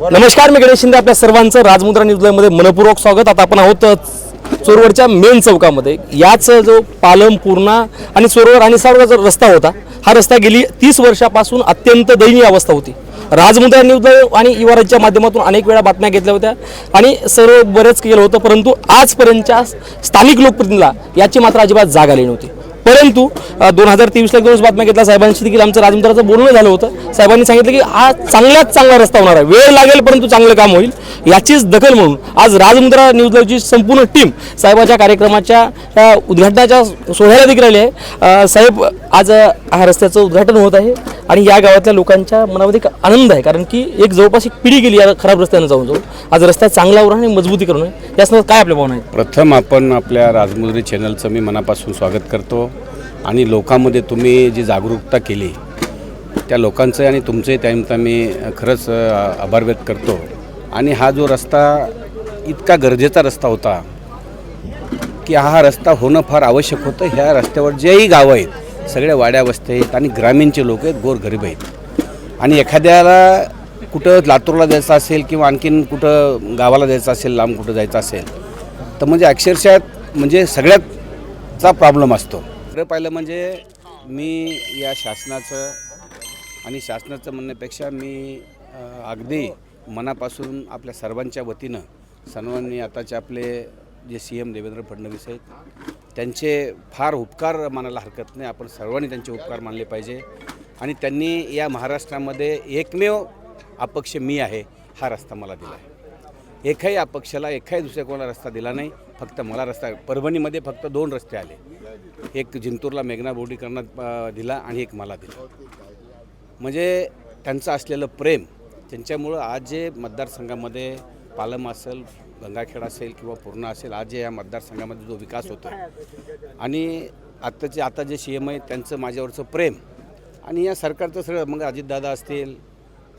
नमस्कार मी गणेश शिंदे आपल्या सर्वांचं राजमुद्रा न्यूजमध्ये मनपूर्वक स्वागत. आता आपण आहोत चोरवडच्या मेन चौकामध्ये. याच जो पालम पूर्णा आणि चोरवड आणि सर्व जो रस्ता होता हा रस्ता गेली तीस वर्षापासून अत्यंत दयनीय अवस्था होती. राजमुद्रा न्यूज आणि युवराजच्या माध्यमातून अनेक वेळा बातम्या घेतल्या होत्या आणि सर्व बरेच केलं होतं परंतु आजपर्यंतच्या स्थानिक लोकप्रतिनिधीला याची मात्र अजिबात जाग आली नव्हती. परंतु दोन हजार तेवीसला एक दिवस बातम्या घेतला साहेबांशी देखील आमचं राजमंत्राचं बोलणं झालं होतं. साहेबांनी सांगितलं की हा चांगल्यात चांगला रस्ता होणार आहे. वेळ लागेल परंतु चांगलं काम होईल. याचीच दखल म्हणून आज राजमुद्रा न्यूज लाईव्हची संपूर्ण टीम साहेबाच्या कार्यक्रमाच्या उद्घाटनाच्या सोहळ्याला देखील आली आहे. साहेब आज हा रस्त्याचं उद्घाटन होत आहे. आणि या गावातल्या लोकांच्या मनामध्ये एक आनंद आहे कारण की एक जवळपास एक पिढी गेली या खराब रस्त्यानं जाऊन जाऊन आज रस्ता चांगला होणार आणि मजबूती करून या संदर्भात काय आपल्या भावना आहेत? प्रथम आपण आपल्या राजमुद्री चॅनलचं मी मनापासून स्वागत करतो. आणि लोकांमध्ये तुम्ही जी जागरूकता केली त्या लोकांचं आणि तुमचंही त्यानिमित्त मी खरंच आभार व्यक्त करतो. आणि हा जो रस्ता इतका गरजेचा रस्ता होता की हा रस्ता होणं फार आवश्यक होतं. ह्या रस्त्यावर जेही गावं आहेत सगळ्या वाड्या वस्तीत आहेत आणि ग्रामीणचे लोक आहेत गोरगरीब आहेत. आणि एखाद्याला कुठं लातूरला जायचं असेल किंवा आणखीन कुठं गावाला जायचं असेल लांब कुठं जायचं असेल तर म्हणजे अक्षरशः म्हणजे सगळ्याचा प्रॉब्लेम असतो. खरं पाहिलं म्हणजे मी या शासनाचं आणि शासनाचं म्हणण्यापेक्षा मी अगदी मनापासून आपल्या सर्वांच्या वतीनं सर्वांनी आताचे आपले जे सी एम देवेंद्र फडणवीस आहेत त्यांचे फार उपकार मानायला हरकत नाही. आपण सर्वांनी त्यांचे उपकार मानले पाहिजे. आणि त्यांनी या महाराष्ट्रामध्ये एकमेव अपक्ष मी आहे हा रस्ता मला दिला आहे. एकाही अपक्षाला एकाही दुसऱ्या कोणाला रस्ता दिला नाही. फक्त मला रस्ता परभणीमध्ये फक्त दोन रस्ते आले. एक जिंतूरला मेघना बोर्डीकरणात दिला आणि एक मला दिला. म्हणजे त्यांचं असलेलं प्रेम त्यांच्यामुळं आज जे मतदारसंघामध्ये पालम असेल गंगाखेड असेल किंवा पूर्णा असेल आज या मतदारसंघामध्ये जो विकास होतो आणि आत्ताचे आता जे सी एम आहे त्यांचं माझ्यावरचं प्रेम. आणि या सरकारचं सगळं मग अजितदादा असतील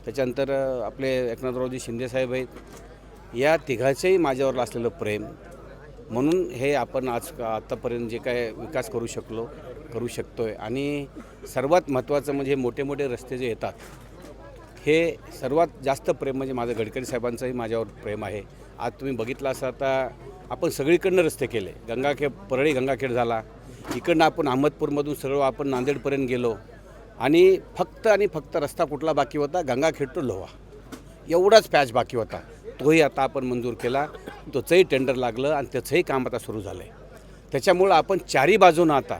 त्याच्यानंतर आपले एकनाथरावजी शिंदेसाहेब आहेत या तिघाचंही माझ्यावर असलेलं प्रेम. म्हणून हे आपण आज आत्तापर्यंत जे काय विकास करू शकलो करू शकतो आहे आणि सर्वात महत्त्वाचं म्हणजे मोठे मोठे रस्ते जे येतात हे सर्वात जास्त प्रेम म्हणजे माझं गडकरी साहेबांचंही माझ्यावर प्रेम आहे. आज तुम्ही बघितलं असं आता आपण सगळीकडनं रस्ते केले. गंगाखेड परळी गंगाखेड झाला. इकडनं आपण अहमदपूरमधून सर्व आपण नांदेडपर्यंत गेलो. आणि फक्त आणि फक्त रस्ता कुठला बाकी होता? गंगाखेड टू लोहा. एवढाच पॅच बाकी होता. तोही आता आपण मंजूर केला. तोचंही टेंडर लागलं आणि त्याचंही काम आता सुरू झालं आहे त्याच्यामुळं आपण चारी बाजूनं आता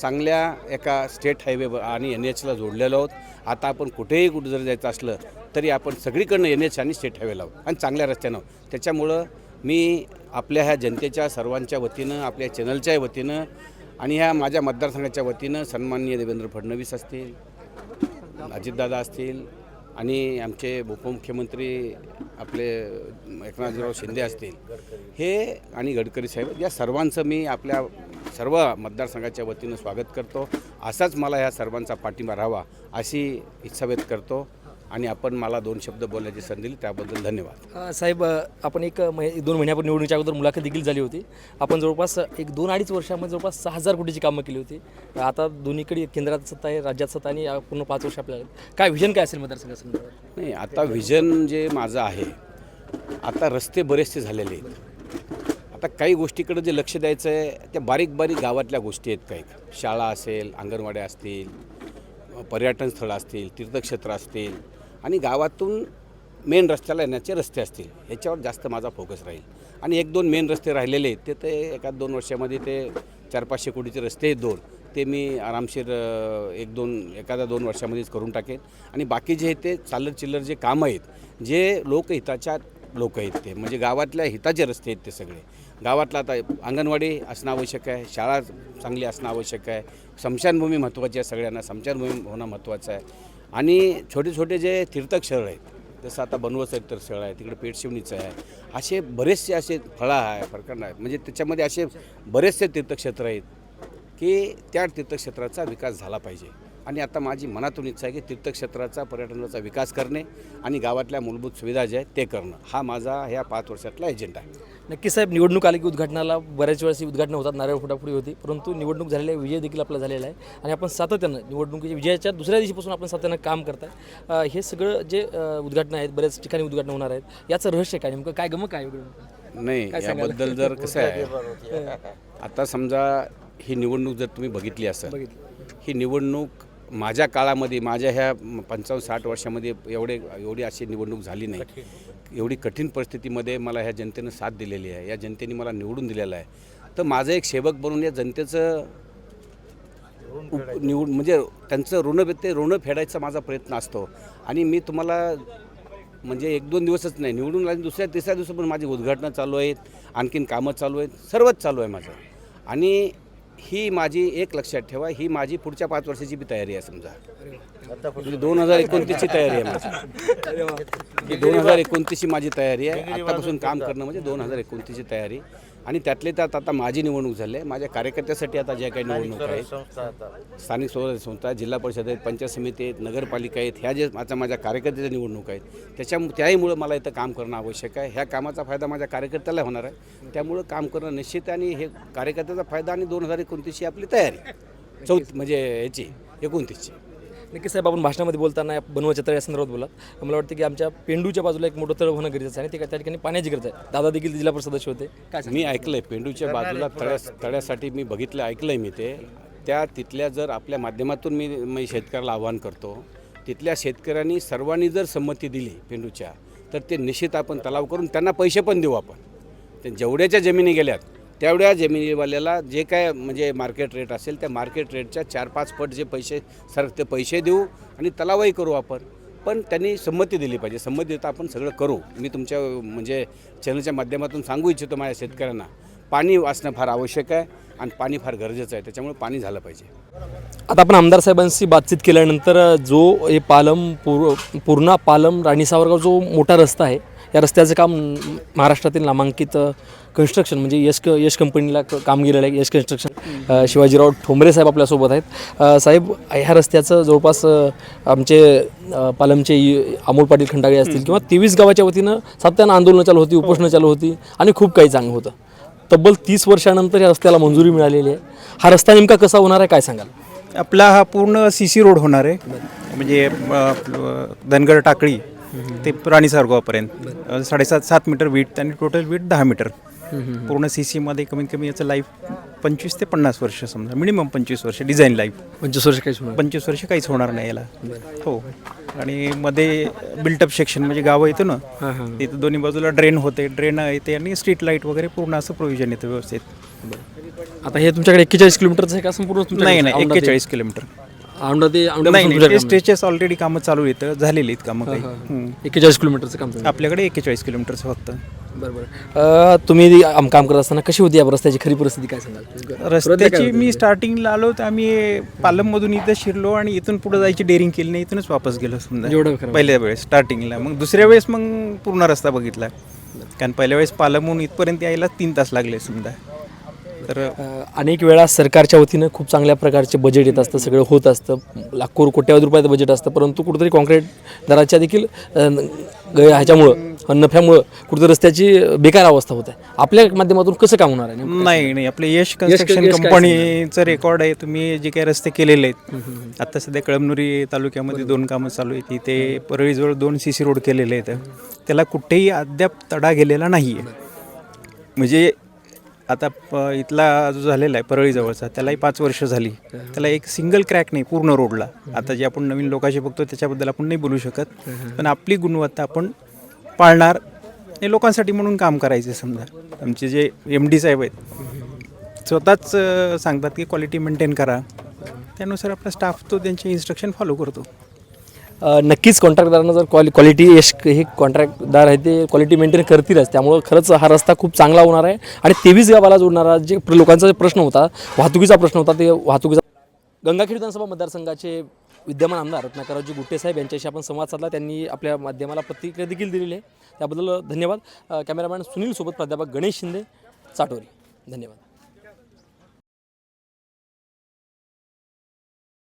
चांगल्या एका स्टेट हायवे आणि एन एचला जोडलेलो आहोत. आता आपण कुठेही कुठं जर जायचं असलं तरी आपण सगळीकडनं एन एच आणि स्टेट हायवे लावू. आणि चांगल्या रस्त्यानं. त्याच्यामुळं मी आपल्या ह्या जनतेच्या सर्वांच्या वतीनं आपल्या चॅनलच्या वतीनं आणि ह्या माझ्या मतदारसंघाच्या वतीनं सन्माननीय देवेंद्र फडणवीस असतील अजितदादा असतील आणि आमचे उपमुख्यमंत्री आपले एकनाथराव शिंदे असतील. हे आणि गडकरी साहेब या सर्वांचं मी आपल्या सर्व मतदारसंघाच्या वतीनं स्वागत करतो. असाच मला ह्या सर्वांचा पाठिंबा राहावा अशी इच्छा व्यक्त करतो. आणि आपण मला दोन शब्द बोलण्याची संधी दिली त्याबद्दल धन्यवाद. साहेब आपण एक महि दोन महिन्यापूर्वी निवडणुकीच्या अगोदर मुलाखत देखील झाली होती. आपण जवळपास एक दोन अडीच वर्षामध्ये जवळपास सहा हजार कोटीची कामं केली होती. आता दोन्हीकडे केंद्रात सत्ता आहे राज्यात सत्ता आणि पूर्ण पाच वर्ष आपल्याला. काय विजन काय असेल मतदारसंघासंदर्भात? नाही आता व्हिजन जे माझं आहे आता रस्ते बरेचसे झालेले आहेत. आता काही गोष्टीकडे जे लक्ष द्यायचं आहे त्या बारीक बारीक गावातल्या गोष्टी आहेत काही. शाळा असेल अंगणवाड्या असतील पर्यटन स्थळं असतील तीर्थक्षेत्र असतील आणि गावातून मेन रस्त्याला येण्याचे रस्ते असतील ह्याच्यावर जास्त माझा फोकस राहील. आणि एक दोन मेन रस्ते राहिलेले आहेत ते ते एका दोन वर्षामध्ये ते चार पाचशे कोटीचे रस्ते आहेत दोन. ते मी आरामशीर एक दोन एखाद्या दोन वर्षामध्येच करून टाकेन. आणि बाकी जे आहे ते चालर चिल्लर जे कामं आहेत जे लोकहिताच्या लोक आहेत ते. म्हणजे गावातल्या हिताचे रस्ते आहेत ते सगळे. गावातला आता अंगणवाडी असणं आवश्यक आहे शाळा चांगली असणं आवश्यक आहे स्मशानभूमी महत्त्वाची आहे सगळ्यांना स्मशानभूमी होणं महत्त्वाचं आहे. आणि छोटे छोटे जे तीर्थक्षळ आहेत जसं आता बनवस एक आहे तिकडे पेटशिवणीचं आहे असे बरेचसे असे फळं आहे प्रकरण आहेत म्हणजे त्याच्यामध्ये असे बरेचसे तीर्थक्षेत्र आहेत की त्या तीर्थक्षेत्राचा विकास झाला पाहिजे. आणि आता माझी मनातून इच्छा आहे की तीर्थक्षेत्राचा पर्यटनाचा विकास करणे आणि गावातल्या मूलभूत सुविधा ज्या आहेत ते करणं. हा माझा ह्या पाच वर्षातला एजेंडा आहे. नक्की साहेब निवडणूक आली की उद्घाटनाला बऱ्याच वेळेस ही उद्घाटनं होतात नारळ फुटाफुटी होती. परंतु निवडणूक झालेली विजय देखील आपला झालेला आहे. आणि आपण सातत्यानं निवडणुकीच्या विजयाच्या दुसऱ्या दिवशीपासून आपण सातत्यानं काम करताय. हे सगळं जे उद्घाटनं आहेत बऱ्याच ठिकाणी उद्घाटनं होणार आहेत याचं रहस्य काय? नेमकं काय गमक काय नाही याबद्दल जर कसं आहे आता समजा ही निवडणूक जर तुम्ही बघितली असेल ही निवडणूक माझ्या काळामध्ये माझ्या ह्या पंचावन्न साठ वर्षामध्ये एवढे एवढी अशी निवडणूक झाली नाही. एवढी कठीण परिस्थितीमध्ये मला ह्या जनतेनं साथ दिलेली आहे. या जनतेने मला निवडून दिलेलं आहे. तर माझं एक सेवक बनून या जनतेचं निवड म्हणजे त्यांचं ऋण ते ऋण फेडायचा माझा प्रयत्न असतो. आणि मी तुम्हाला म्हणजे एक दोन दिवसच नाही निवडून आले दुसऱ्या तिसऱ्या दिवशी पण माझी उद्घाटनं चालू आहेत आणखीन कामं चालू आहेत सर्वच चालू आहे माझं. आणि ही माझी एक लक्षात ठेवा ही माझी पुढच्या पाच वर्षाची बी तयारी आहे समजा. म्हणजे दोन हजार एकोणतीसची तयारी आहे माझी. ही दोन हजार एकोणतीसची माझी तयारी आहे. आतापासून काम करणं म्हणजे दोन हजार एकोणतीसची तयारी. आणि त्यातले त्यात आता माझी निवडणूक झाली आहे. माझ्या कार्यकर्त्यासाठी आता ज्या काही निवडणूक आहेत स्थानिक स्वराज्य संस्था जिल्हा परिषद आहेत पंचायत समिती आहेत नगरपालिका आहेत ह्या जे आता माझ्या कार्यकर्त्याच्या निवडणूक आहेत त्याच्या त्याहीमुळं मला इथं काम करणं आवश्यक आहे. ह्या कामाचा फायदा माझ्या कार्यकर्त्याला होणार आहे. त्यामुळं काम करणं निश्चित आणि हे कार्यकर्त्याचा फायदा आणि दोन हजार एकोणतीसची आपली तयारी. चौथ म्हणजे ह्याची एकोणतीसची. नक्की साहेब आपण भाषणामध्ये बोलताना बनवाच्या तळ या संदर्भात बोलात मला वाटतं की आमच्या पेंडूच्या बाजूला एक मोठं तळ होणं गरजेचं आहे आणि ते त्या ठिकाणी पाण्याची गरज आहे. दादा देखील जिल्हा परिषद सदस्य होते. काय मी ऐकलंय पेंडूच्या बाजूला तळ्या तळ्यासाठी मी बघितलं ऐकलंय मी ते. त्या तिथल्या जर आपल्या माध्यमातून मी मी शेतकऱ्याला आवाहन करतो तिथल्या शेतकऱ्यांनी सर्वांनी जर संमती दिली पेंडूच्या तर ते निश्चित आपण तलाव करून त्यांना पैसे पण देऊ आपण. ते जेवढ्याच्या जमिनी गेल्यात तेवढ्या जमिनीवाल्याला जे काय म्हणजे मार्केट रेट असेल त्या मार्केट रेटच्या चार पाच पट जे पैसे सर ते पैसे देऊ आणि तलावही करू आपण. पण त्यांनी संमती दिली पाहिजे. संमती देता आपण सगळं करू. मी तुमच्या म्हणजे चॅनलच्या माध्यमातून सांगू इच्छितो माझ्या शेतकऱ्यांना. पाणी असणं फार आवश्यक आहे आणि पाणी फार गरजेचं आहे. त्याच्यामुळे पाणी झालं पाहिजे. आता आपण आमदार साहेबांशी बातचीत केल्यानंतर जो हे पालम पूर पूर्णा पालम राणी सावरगाव जो मोठा रस्ता आहे या रस्त्याचं काम महाराष्ट्रातील नामांकित कन्स्ट्रक्शन म्हणजे यश यश कंपनीला काम गेलेलं आहे यश कन्स्ट्रक्शन शिवाजीराव ठोंबरे साहेब आपल्यासोबत आहेत. साहेब ह्या रस्त्याचं जवळपास आमचे पालमचे अमोल पाटील खंडागळे असतील किंवा तेवीस गावाच्या वतीनं सातत्यानं आंदोलनं चालू होती उपोषणं चालू होती आणि खूप काही चांगलं होतं. तब्बल तीस वर्षानंतर या रस्त्याला मंजुरी मिळालेली आहे. हा रस्ता नेमका कसा होणार आहे काय सांगाल? आपला हा पूर्ण सी सी रोड होणार आहे. म्हणजे धनगर टाकळी. ते राणी सारगावपर्यंत साडेसात सात मीटर वीट आणि टोटल वीट दहा मीटर. पूर्ण सी सीमध्ये कमीत कमी याचं लाईफ पंचवीस ते पन्नास वर्ष समजा. मिनिमम पंचवीस वर्ष डिझाईन लाईफ पंचवीस वर्ष काहीच होणार पंचवीस वर्ष काहीच होणार नाही याला. हो. आणि मध्ये बिल्टअप सेक्शन म्हणजे गावं येतं ना तिथं दोन्ही बाजूला ड्रेन होते ड्रेन येते आणि स्ट्रीट लाइट वगैरे पूर्ण असं प्रोव्हिजन येतं व्यवस्थित. आता हे तुमच्याकडे एक्केचाळीस किलोमीटरचं आहे का? संपूर्ण? नाही नाही एक्केचाळीस किलोमीटर. औंढा ते नाही नाही स्ट्रेचेस ऑलरेडी कामं चालू येतं झालेली आहेत कामं काही. हम्म. एक्केचाळीस किलोमीटरचं काम चालू आहे. आपल्याकडे एक्केचाळीस किलोमीटरचं फक्त. बरं बरं अं, तुम्ही आम- काम करत असताना कशी होती या रस्त्याची खरी परिस्थिती काय सांगाल? रस्त्याची मी स्टार्टिंगला आलो तर आम्ही पालममधून इथं शिरलो आणि इथून पुढे जायची डेअरिंग केली नाही इथूनच वापस गेलो समजा. खरं. पहिल्या वेळेस स्टार्टिंगला मग दुसऱ्या वेळेस मग पूर्ण रस्ता बघितला. कारण पहिल्या वेळेस पालमहून इथपर्यंत यायला तीन तास लागले समजा. तर अनेक वेळा सरकारच्या वतीनं खूप चांगल्या प्रकारचे बजेट येत असतं सगळं होत असतं. लाखो कोट्यावधी रुपयाचं बजेट असतं परंतु कुठेतरी कॉन्क्रीट दराच्या देखील ह्याच्यामुळं नफ्यामुळं कुठेतरी रस्त्याची बेकार अवस्था होत आहे. आपल्या माध्यमातून कसं काम होणार आहे? नाही नाही आपले यश कन्स्ट्रक्शन कंपनीचं रेकॉर्ड आहे तुम्ही जे काही रस्ते केलेले आहेत. आता सध्या कळमनुरी तालुक्यामध्ये दोन कामं चालू आहेत. तिथे परळीजवळ दोन सी सी रोड केलेले आहेत. त्याला कुठेही अद्याप तडा गेलेला नाही आहे म्हणजे आता प- इथला जो झालेला आहे परळीजवळचा त्यालाही पाच वर्ष झाली. त्याला एक सिंगल क्रॅक नाही पूर्ण रोडला आता जे आपण नवीन लोकांशी बघतो त्याच्याबद्दल आपण नाही बोलू शकत. पण आपली गुणवत्ता आपण पाळणार हे लोकांसाठी म्हणून काम करायचे समजा. आमचे जे एम डी साहेब आहेत स्वतःच सांगतात की क्वालिटी मेंटेन करा. त्यानुसार आपला स्टाफ तो त्यांचे इन्स्ट्रक्शन फॉलो करतो. नक्कीच कॉन्ट्रॅक्टदारांना जर क्वालि क्वालिटी यश हे कॉन्ट्रॅक्टदार आहे ते क्वालिटी मेंटेन करतीलच. त्यामुळं खरंच हा रस्ता खूप चांगला होणार आहे. आणि तेवीस गावाला जोडणारा जे प्र- लोकांचा प्रश्न होता वाहतुकीचा प्रश्न होता ते वाहतुकीचा गंगाखेड विधानसभा मतदारसंघाचे विद्यमान आमदार रत्नाकरजी गुट्टे साहेब यांच्याशी आपण संवाद साधला. त्यांनी आपल्या माध्यमाला प्रतिक्रिया देखील दिलेली आहे. त्याबद्दल धन्यवाद. कॅमेरामॅन सुनील सोबत प्राध्यापक गणेश शिंदे चाटोरी. धन्यवाद.